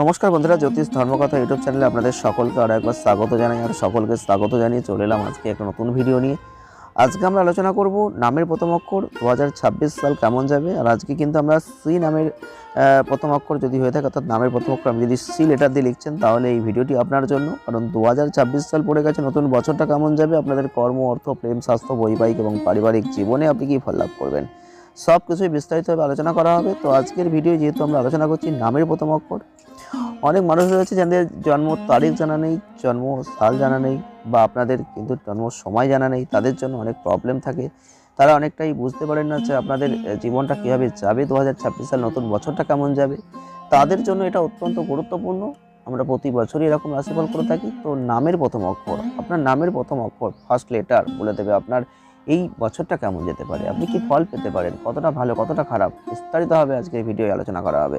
নমস্কার বন্ধুরা, জ্যোতিষ ধর্মকথা ইউটিউব চ্যানেলে আপনাদের সকলকে আর একবার স্বাগত জানাই, আর সকলকে স্বাগত জানিয়ে চলে এলাম আজকে একটা নতুন ভিডিও নিয়ে। আজকে আমরা আলোচনা করব নামের প্রথম অক্ষর, দু হাজার ছাব্বিশ সাল কেমন যাবে, আর আজকে কিন্তু আমরা সি নামের প্রথম অক্ষর যদি হয়ে থাকে, অর্থাৎ নামের প্রথম অক্ষর আপনি যদি সি লেটার দিয়ে লিখছেন, তাহলে এই ভিডিওটি আপনার জন্য। কারণ দু হাজার ছাব্বিশ সাল পড়ে গেছে, নতুন বছরটা কেমন যাবে, আপনাদের কর্ম, অর্থ, প্রেম, স্বাস্থ্য, বৈবাহিক এবং পারিবারিক জীবনে আপনি কী ফল লাভ করবেন সব কিছুই বিস্তারিতভাবে আলোচনা করা হবে। তো আজকের ভিডিও যেহেতু আমরা আলোচনা করছি নামের প্রথম অক্ষর অনেক মানুষ রয়েছে যাদের জন্ম তারিখ জানা নেই জন্ম সাল জানা নেই বা আপনাদের কিন্তু জন্ম সময় জানা নেই তাদের জন্য অনেক প্রবলেম থাকে। তারা অনেকটাই বুঝতে পারেন না যে আপনাদের জীবনটা কীভাবে যাবে দু হাজার ছাব্বিশ সাল নতুন বছরটা কেমন যাবে। তাদের জন্য এটা অত্যন্ত গুরুত্বপূর্ণ। আমরা প্রতি বছরই এরকম রাশিফল করে থাকি। তো নামের প্রথম অক্ষর আপনার নামের প্রথম অক্ষর ফার্স্ট লেটার বলে দেবে আপনার এই বছরটা কেমন যেতে পারে। আপনি কি ফল পেতে পারেন কতটা ভালো কতটা খারাপ বিস্তারিতভাবে আজকে এই ভিডিও আলোচনা করা হবে।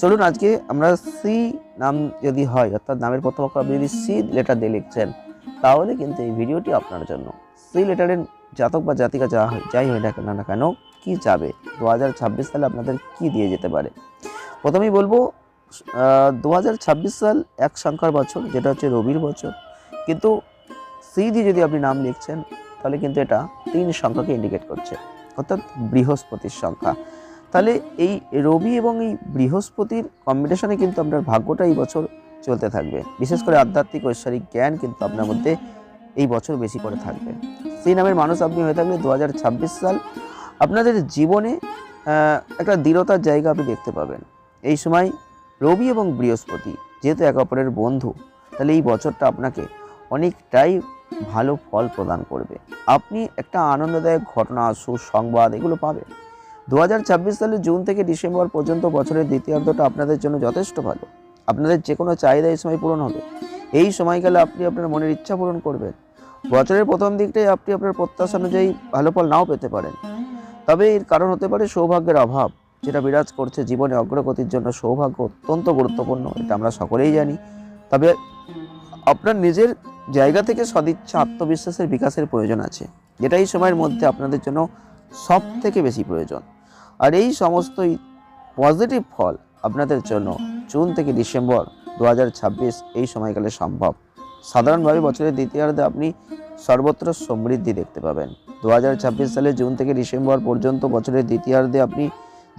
চলুন আজকে আমরা সি নাম যদি হয়, অর্থাৎ নামের প্রথম অক্ষর আপনি যদি সি লেটার দিয়ে লিখছেন, তাহলে কিন্তু এই ভিডিওটি আপনার জন্য। সি লেটারের জাতক বা জাতিকা যা হয়, যাই হয় না না কেন, কি যাবে? দু হাজার ছাব্বিশ সালে আপনাদের কি দিয়ে যেতে পারে? প্রথমেই বলব দু হাজার ছাব্বিশ সাল এক সংখ্যার বছর, যেটা হচ্ছে রবির বছর। কিন্তু সি দিয়ে যদি আপনি নাম লিখছেন, তাহলে কিন্তু এটা তিন সংখ্যাকে ইন্ডিকেট করছে, অর্থাৎ বৃহস্পতির সংখ্যা। তাহলে এই রবি এবং এই বৃহস্পতির কম্বিনেশনে কিন্তু আপনার ভাগ্যটা এই বছর চলতে থাকবে। বিশেষ করে আধ্যাত্মিক ঐশ্বরিক জ্ঞান কিন্তু আপনার মধ্যে এই বছর বেশি করে থাকবে। সেই নামের মানুষ আপনি হয়ে থাকলে দু সাল আপনাদের জীবনে একটা দৃঢ়তার জায়গা আপনি দেখতে পাবেন। এই সময় রবি এবং বৃহস্পতি যেহেতু এক অপরের বন্ধু তাহলে এই বছরটা আপনাকে অনেকটাই ভালো ফল প্রদান করবে। আপনি একটা আনন্দদায়ক ঘটনা সুসংবাদ এগুলো পাবেন। দু সালের জুন থেকে ডিসেম্বর পর্যন্ত বছরের দ্বিতীয়ার্ধটা আপনাদের জন্য যথেষ্ট ভালো। আপনাদের যে কোনো চাহিদা এই সময় পূরণ হবে। এই সময়কালে আপনি আপনার মনের ইচ্ছা পূরণ করবেন। বছরের প্রথম দিকটাই আপনি আপনার প্রত্যাশা অনুযায়ী ভালো ফল নাও পেতে পারেন। তবে এর কারণ হতে পারে সৌভাগ্যের অভাব, যেটা বিরাজ করছে জীবনে অগ্রগতির জন্য সৌভাগ্য অত্যন্ত গুরুত্বপূর্ণ, এটা আমরা সকলেই জানি। তবে আপনার নিজের জায়গা থেকে সদিচ্ছা, আত্মবিশ্বাসের বিকাশের প্রয়োজন আছে। যেটা এই সময়ের মধ্যে আপনাদের জন্য সব থেকে বেশি প্রয়োজন। আর এই সমস্তই পজিটিভ ফল আপনাদের জন্য। জুন থেকে ডিসেম্বর দু হাজার ছাব্বিশ এই সময়কালে সম্ভব। সাধারণভাবে বছরের দ্বিতীয়ার্ধে আপনি সর্বত্র সমৃদ্ধি দেখতে পাবেন। দু সালে জুন থেকে ডিসেম্বর পর্যন্ত বছরের দ্বিতীয়ার্ধে আপনি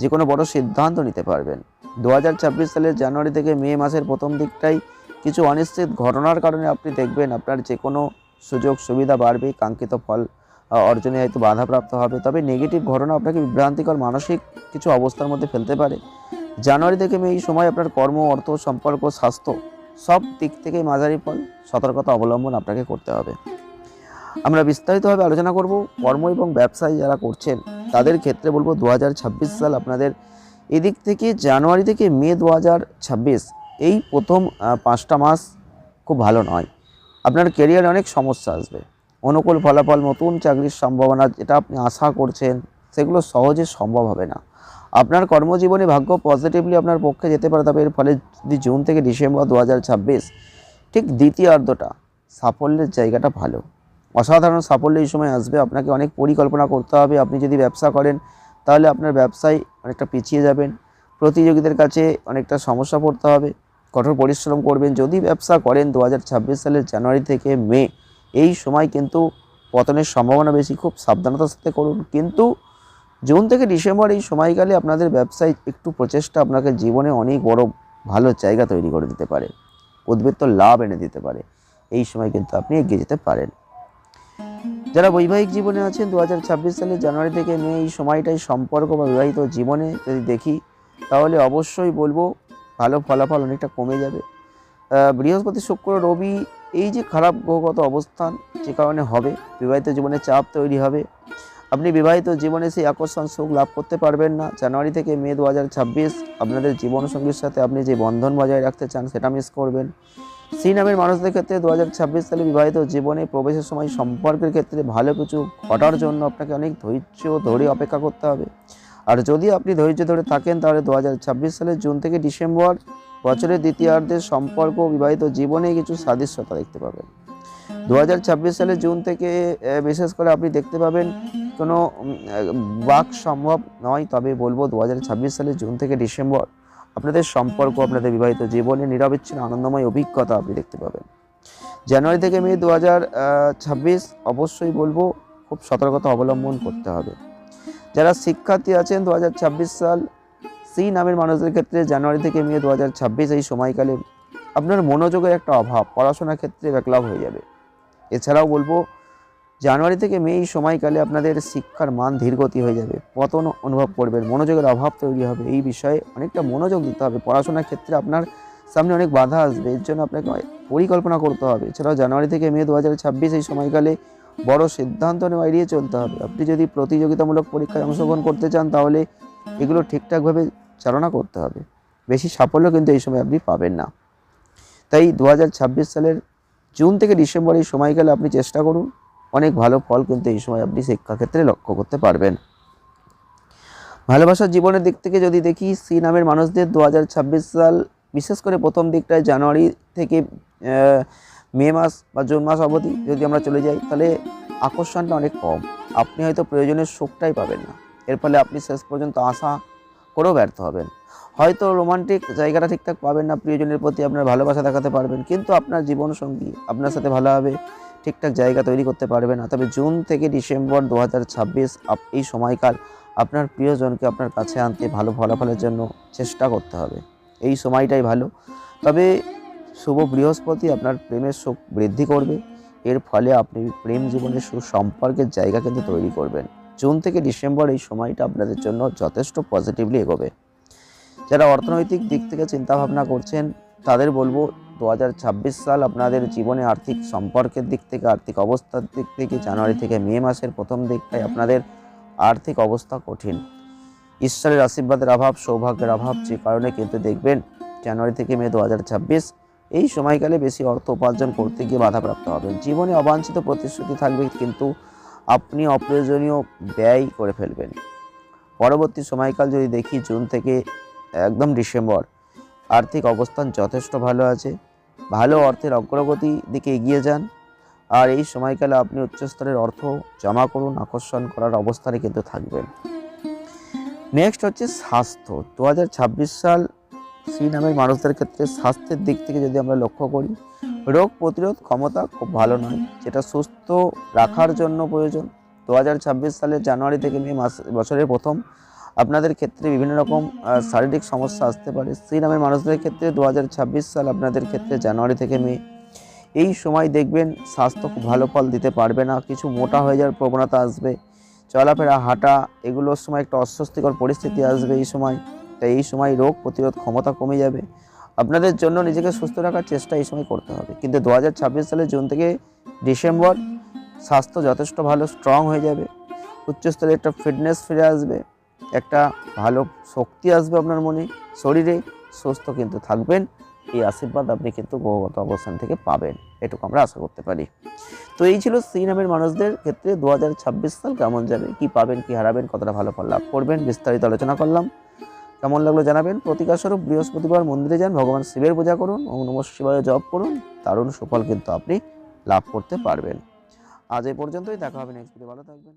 যে কোনো বড় সিদ্ধান্ত নিতে পারবেন। দু হাজার ছাব্বিশ সালের জানুয়ারি থেকে মে মাসের প্রথম দিকটাই কিছু অনিশ্চিত ঘটনার কারণে আপনি দেখবেন আপনার যে কোনো সুযোগ সুবিধা বাড়বে, কাঙ্ক্ষিত ফল অর্জনে হয়তো বাধাপ্রাপ্ত হবে। তবে নেগেটিভ ঘটনা আপনাকে বিভ্রান্তিকর মানসিক কিছু অবস্থার মধ্যে ফেলতে পারে। জানুয়ারি থেকে মে এই সময় আপনার কর্ম, অর্থ, সম্পর্ক, স্বাস্থ্য সব দিক থেকে মাঝারি ফল। সতর্কতা অবলম্বন আপনাকে করতে হবে। আমরা বিস্তারিতভাবে আলোচনা করব কর্ম এবং ব্যবসায় যারা করছেন, তাদের ক্ষেত্রে বলব দু হাজার ছাব্বিশ সাল আপনাদের এদিক থেকে জানুয়ারি থেকে মে দু হাজার ছাব্বিশ, এই প্রথম পাঁচটা মাস খুব ভালো নয়। আপনার কেরিয়ারে অনেক সমস্যা আসবে। অনুকূল ফলাফল, নতুন চাকরির সম্ভাবনা যেটা আপনি আশা করছেন, সেগুলো সহজে সম্ভব হবে না। আপনার কর্মজীবনে ভাগ্য পজিটিভলি আপনার পক্ষে যেতে পারে, তবে এর ফলে যদি জুন থেকে ডিসেম্বর দু হাজার ছাব্বিশ ঠিক দ্বিতীয়ার্ধটা সাফল্যের জায়গাটা ভালো। অসাধারণ সাফল্য এই সময় আসবে, আপনাকে অনেক পরিকল্পনা করতে হবে। আপনি যদি ব্যবসা করেন, তাহলে আপনার ব্যবসায় অনেকটা পিছিয়ে যাবেন। প্রতিযোগীদের কাছে অনেকটা সমস্যা পড়তে হবে। কঠোর পরিশ্রম করবেন। যদি ব্যবসা করেন দু হাজার ছাব্বিশ সালের জানুয়ারি থেকে মে এই সময় কিন্তু পতনের সম্ভাবনা বেশি, খুব সাবধানতার সাথে করুন। কিন্তু জুন থেকে ডিসেম্বর এই সময়কালে আপনাদের ব্যবসায় একটু প্রচেষ্টা আপনাকে জীবনে অনেক বড় ভালো জায়গা তৈরি করে দিতে পারে। উদ্বৃত্ত লাভ এনে দিতে পারে। এই সময় কিন্তু আপনি এগিয়ে যেতে পারেন। যারা বৈবাহিক জীবনে আছেন, দু হাজার ছাব্বিশ সালের জানুয়ারি থেকে মে এই সময়টাই সম্পর্ক বা বিবাহিত জীবনে যদি দেখি, তাহলে অবশ্যই বলব ভালো ফলাফল অনেকটা কমে যাবে। বৃহস্পতি, শুক্র, রবি এই যে খারাপ গ্রহগত অবস্থান যে কারণে হবে, বিবাহিত জীবনে চাপ তৈরি হবে, আপনি বিবাহিত জীবনে সেই আকর্ষণ সুখ লাভ করতে পারবেন না। জানুয়ারি থেকে মে দু হাজার ছাব্বিশ, আপনাদের জীবনসঙ্গীর সাথে আপনি যে বন্ধন বজায় রাখতে চান সেটা মিস করবেন। সি নামের মানুষদের ক্ষেত্রে দু হাজার ছাব্বিশ সালে বিবাহিত জীবনে প্রবেশের সময় সম্পর্কের ক্ষেত্রে ভালো কিছু ঘটার জন্য আপনাকে অনেক ধৈর্য ধরে অপেক্ষা করতে হবে। আর যদি আপনি ধৈর্য ধরে থাকেন তাহলে দু হাজার ছাব্বিশ সালের জুন থেকে ডিসেম্বর বছরের দ্বিতীয়ার্ধের সম্পর্ক বিবাহিত জীবনে কিছু সাদৃশ্যতা দেখতে পাবেন। দু সালের জুন থেকে বিশেষ করে আপনি দেখতে পাবেন কোনো বাক সম্ভব নয়। তবে বলব দু সালের জুন থেকে ডিসেম্বর আপনাদের সম্পর্ক, আপনাদের বিবাহিত জীবনে নিরবিচ্ছিন্ন আনন্দময় অভিজ্ঞতা আপনি দেখতে পাবেন। জানুয়ারি থেকে মে দু হাজার ছাব্বিশ অবশ্যই বলব খুব সতর্কতা অবলম্বন করতে হবে। যারা শিক্ষার্থী আছেন দু হাজার ছাব্বিশ সাল সি নামের মানুষদের ক্ষেত্রে জানুয়ারি থেকে মে দু হাজার ছাব্বিশ এই সময়কালে আপনার মনোযোগের একটা অভাব, পড়াশোনার ক্ষেত্রে ব্যাকলাভ হয়ে যাবে। এছাড়াও বলব, জানুয়ারি থেকে মে এই সময়কালে আপনাদের শিক্ষার মান ধীরগতি হয়ে যাবে, পতন অনুভব করবেন মনোযোগের অভাব তৈরি হবে। এই বিষয়ে অনেকটা মনোযোগ দিতে হবে। পড়াশোনার ক্ষেত্রে আপনার সামনে অনেক বাধা আসবে, এর জন্য আপনাকে পরিকল্পনা করতে হবে। এছাড়াও জানুয়ারি থেকে মে দু হাজার ছাব্বিশ এই সময়কালে বড় সিদ্ধান্ত নেওয়া এড়িয়ে চলতে হবে। আপনি যদি প্রতিযোগিতামূলক পরীক্ষায় অংশগ্রহণ করতে চান, তাহলে এগুলো ঠিকঠাকভাবে চালনা করতে হবে। বেশি সাফল্য কিন্তু এই সময় আপনি পাবেন না। তাই দু হাজার ছাব্বিশ সালের জুন থেকে ডিসেম্বর এই সময়কালে আপনি চেষ্টা করুন, অনেক ভালো ফল কিন্তু এই সময় আপনি শিক্ষাক্ষেত্রে লক্ষ্য করতে পারবেন। ভালোবাসার জীবনের দিক থেকে যদি দেখি, সি নামের মানুষদের দু হাজার ছাব্বিশ সাল, বিশেষ করে প্রথম দিকটায় জানুয়ারি থেকে মে মাস বা জুন মাস অবধি যদি আমরা চলে যাই, তাহলে আকর্ষণটা অনেক কম। আপনি হয়তো প্রয়োজনের সুখটাই পাবেন না। এর ফলে আপনি শেষ পর্যন্ত আশা করেও ব্যর্থ হবেন। হয়তো রোমান্টিক জায়গাটা ঠিকঠাক পাবেন না, প্রিয়জনের প্রতি আপনার ভালোবাসা দেখাতে পারবেন, কিন্তু আপনার জীবনসঙ্গী আপনার সাথে ভালোভাবে ঠিকঠাক জায়গা তৈরি করতে পারবে না। তবে জুন থেকে ডিসেম্বর দু হাজার ছাব্বিশ এই সময়কাল আপনার প্রিয়জনকে আপনার কাছে আনতে ভালো ফলাফলের জন্য চেষ্টা করতে হবে। এই সময়টাই ভালো। তবে শুভ বৃহস্পতি আপনার প্রেমের সুখ বৃদ্ধি করবে। এর ফলে আপনি প্রেম জীবনের সুসম্পর্কের জায়গা কিন্তু তৈরি করবেন। জুন থেকে ডিসেম্বর এই সময়টা আপনাদের জন্য যথেষ্ট পজিটিভলি এগোবে। যারা অর্থনৈতিক দিক থেকে চিন্তা ভাবনা করছেন, তাদের বলব দু হাজার ছাব্বিশ সাল আপনাদের জীবনে আর্থিক সম্পর্কের দিক থেকে, আর্থিক অবস্থার দিক থেকে, জানুয়ারি থেকে মে মাসের প্রথম দিকটায় আপনাদের আর্থিক অবস্থা কঠিন। ঈশ্বরের আশীর্বাদের অভাব, সৌভাগ্যের অভাব যে কারণে কিন্তু দেখবেন জানুয়ারি থেকে মে দু হাজার ছাব্বিশ, এই সময়কালে বেশি অর্থ উপার্জন করতে গিয়ে বাধাপ্রাপ্ত হবেন জীবনে অবাঞ্ছিত প্রতিশ্রুতি থাকবে কিন্তু আপনি অপ্রয়োজনীয় ব্যয় করে ফেলবেন। পরবর্তী সময়কাল যদি দেখি জুন থেকে একদম ডিসেম্বর, আর্থিক অবস্থান যথেষ্ট ভালো আছে, ভালো অর্থের অগ্রগতি দিকে এগিয়ে যান। আর এই সময়কালে আপনি উচ্চস্তরের অর্থ জমা করুন, আকর্ষণ করার অবস্থানে কিন্তু থাকবেন। নেক্সট হচ্ছে স্বাস্থ্য। দু হাজার ছাব্বিশ সাল সি নামের মানুষদের ক্ষেত্রে স্বাস্থ্যের দিক থেকে যদি আমরা লক্ষ্য করি রোগ প্রতিরোধ ক্ষমতা খুব ভালো নয়, যেটা সুস্থ রাখার জন্য প্রয়োজন। দু হাজার ছাব্বিশ সালের জানুয়ারি থেকে মে মাস, বছরের প্রথম আপনাদের ক্ষেত্রে বিভিন্ন রকম শারীরিক সমস্যা আসতে পারে। সেই নামের মানুষদের ক্ষেত্রে দু হাজার ছাব্বিশ সাল আপনাদের ক্ষেত্রে জানুয়ারি থেকে মে। এই সময় দেখবেন স্বাস্থ্য খুব ভালো ফল দিতে পারবে না, কিছু মোটা হয়ে যাওয়ার প্রবণতা আসবে, চলাফেরা, হাঁটা, এগুলোর সময় একটা অস্বস্তিকর পরিস্থিতি আসবে এই সময়। তাই এই সময় রোগ প্রতিরোধ ক্ষমতা কমে যাবে। আপনাদের জন্য নিজেকে সুস্থ রাখার চেষ্টা এই সময় করতে হবে। কিন্তু দু সালের জুন থেকে ডিসেম্বর স্বাস্থ্য যথেষ্ট ভালো স্ট্রং হয়ে যাবে। উচ্চস্তরে একটা ফিটনেস ফিরে আসবে, একটা ভালো শক্তি আসবে আপনার মনে, শরীরে সুস্থ কিন্তু থাকবেন। এই আশীর্বাদ আপনি কিন্তু গ্রহগত অবস্থান থেকে পাবেন, এটুকু আমরা আশা করতে পারি। তো এই ছিল সি নামের মানুষদের ক্ষেত্রে দু হাজার ছাব্বিশ সাল কেমন যাবে, কি পাবেন, কি হারাবেন, কতটা ভালো ফল লাভ করবেন, বিস্তারিত আলোচনা করলাম। কেমন লাগল জানাবেন? প্রতিকারস্বরূপ বৃহস্পতিবার মন্দিরে যান, ভগবান শিবের পূজা করুন ও নম শিবায় জপ করুন, দারুণ সুফল কিন্তু আপনি লাভ করতে পারবেন। আজ এই পর্যন্তই, দেখা হবে নেক্সট ভিডিও ভালো থাকবেন।